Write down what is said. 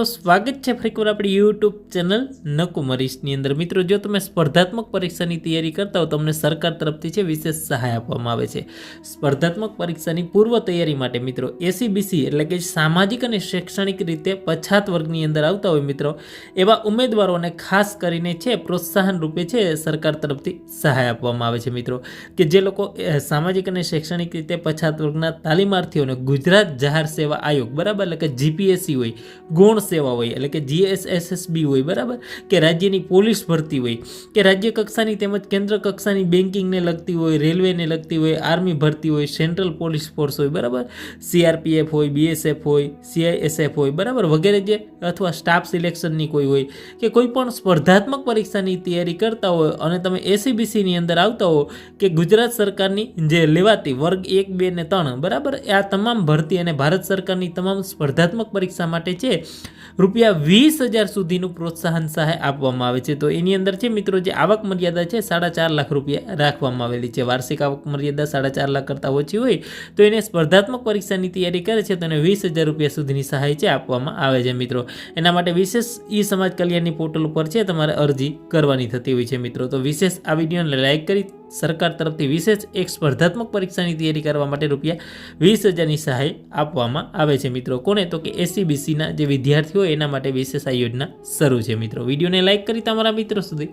તો સ્વાગત છે ફરીકવાર આપણી યુટ્યુબ ચેનલ નકુમરીશની અંદર. મિત્રો, જો તમે સ્પર્ધાત્મક પરીક્ષાની તૈયારી કરતા હો તમને સરકાર તરફથી છે વિશેષ સહાય આપવામાં આવે છે. સ્પર્ધાત્મક પરીક્ષાની પૂર્વ તૈયારી માટે, મિત્રો એસીબીસી એટલે કે સામાજિક અને શૈક્ષણિક રીતે પછાત વર્ગની અંદર આવતા હોય, મિત્રો, એવા ઉમેદવારોને ખાસ કરીને છે પ્રોત્સાહન રૂપે છે સરકાર તરફથી સહાય આપવામાં આવે છે, મિત્રો. કે જે લોકો સામાજિક અને શૈક્ષણિક રીતે પછાત વર્ગના તાલીમાર્થીઓને ગુજરાત જાહેર સેવા આયોગ, બરાબર, એટલે કે જીપીએસસી હોય, ગૌણ સેવા હોય, એટલે કે જીએસએસએસબી હોય, બરાબર? કે રાજ્યની પોલીસ ભરતી હોય, કે રાજ્ય કક્ષાની તેમજ કેન્દ્ર કક્ષાની બેન્કિંગને લગતી હોય, રેલવેને લગતી હોય, આર્મી ભરતી હોય, સેન્ટ્રલ પોલીસ ફોર્સ હોય, બરાબર? સીઆરપીએફ હોય બીએસએફ હોય સીઆઈએસએફ હોય, બરાબર? વગેરે જે અથવા સ્ટાફ સિલેક્શનની કોઈ હોય, કે કોઈ પણ સ્પર્ધાત્મક પરીક્ષાની તૈયારી કરતા હોય અને તમે એસીબીસીની અંદર આવતા હો, કે ગુજરાત સરકારની જે લેવાતી વર્ગ એક, બે ને ત્રણ, બરાબર? આ તમામ ભરતી અને ભારત સરકારની તમામ સ્પર્ધાત્મક પરીક્ષા માટે છે. રૂપિયા વીસ હજાર સુધીનું પ્રોત્સાહન સહાય આપવામાં આવે છે. તો એની અંદર છે મિત્રો, જે આવક મર્યાદા છે, સાડા ચાર લાખ રૂપિયા રાખવામાં આવેલી છે. વાર્ષિક આવક મર્યાદા સાડા ચાર લાખ કરતાં ઓછી હોય, તો એને સ્પર્ધાત્મક પરીક્ષાની તૈયારી કરે છે, તો એને વીસ હજાર રૂપિયા સુધીની સહાય છે, આપવામાં આવે છે, મિત્રો. એના માટે વિશેષ ઈ સમાજ કલ્યાણની પોર્ટલ ઉપર છે, તમારે અરજી કરવાની થતી હોય છે, મિત્રો. તો વિશેષ આ વિડીયોને લાઇક કરી સરકાર તરફથી વિશેષ એક સ્પર્ધાત્મક પરીક્ષાની તૈયારી કરવા માટે રૂપિયા વીસ હજારની સહાય આપવામાં આવે છે, મિત્રો. કોને? તો કે એસીબીસીના જે વિદ્યાર્થીઓ એના માટે વિશેષ આ યોજના શરૂ છે મિત્રો. વિડીયોને લાઇક કરી તમારા મિત્રો સુધી